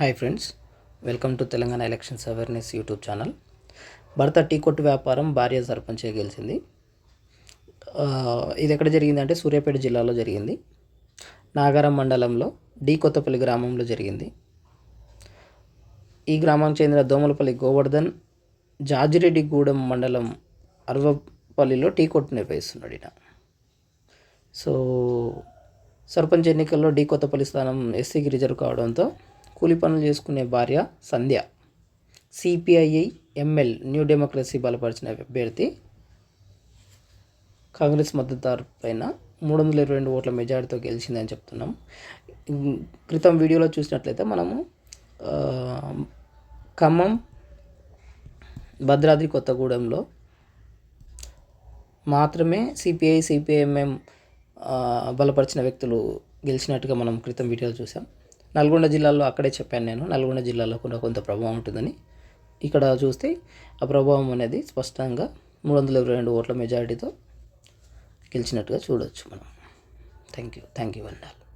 Hi friends welcome to Telangana elections awareness YouTube channel. భర్త tea కొట్టు వ్యాపారం భార్య సర్పంచే గెలిచింది. ఇది ఎక్కడ జరిగిందంటే సూర్యాపేట జిల్లాలో జరిగింది. నాగారం మండలంలో డి కొత్తపల్లి గ్రామంలో జరిగింది. ఈ గ్రామానికి చెందిన దోమలపల్లి గోవర్ధన్ జాజిరెడ్డిగూడెం మండలం అరవపల్లిలో టీ కొట్టు నిర్వహిస్తున్నాడు ఈయన. సో సర్పంచ్ ఎన్నికల్లో డి కొత్తపల్లి స్థానం ఎస్సీకి రిజర్వ్ కావడంతో కూలి పనులు చేసుకునే భార్య Sandhya. CPI ML new democracy బలపరిచిన అభ్యర్థి. కాంగ్రెస్ మద్దతుదారు పైన మూడు వందల ఇరవై రెండు ఓట్ల మెజారిటీతో గెలిచిందని చెప్తున్నాం. క్రితం వీడియోలో చూసినట్లయితే మనము ఖమ్మం భద్రాద్రి కొత్తగూడెంలో మాత్రమే సిపిఐ సిపిఐఎంఎం బలపరిచిన వ్యక్తులు గెలిచినట్టుగా మనం క్రితం వీడియోలో చూసాం. నల్గొండ జిల్లాలో అక్కడే చెప్పాను నేను. నల్గొండ జిల్లాలో కూడా కొంత ప్రభావం ఉంటుందని. ఇక్కడ చూస్తే ఆ ప్రభావం అనేది స్పష్టంగా మూడు వందల ఇరవై రెండు ఓట్ల మెజారిటీతో గెలిచినట్టుగా చూడవచ్చు మనం. థ్యాంక్ యూ థ్యాంక్ యూ అన్నారు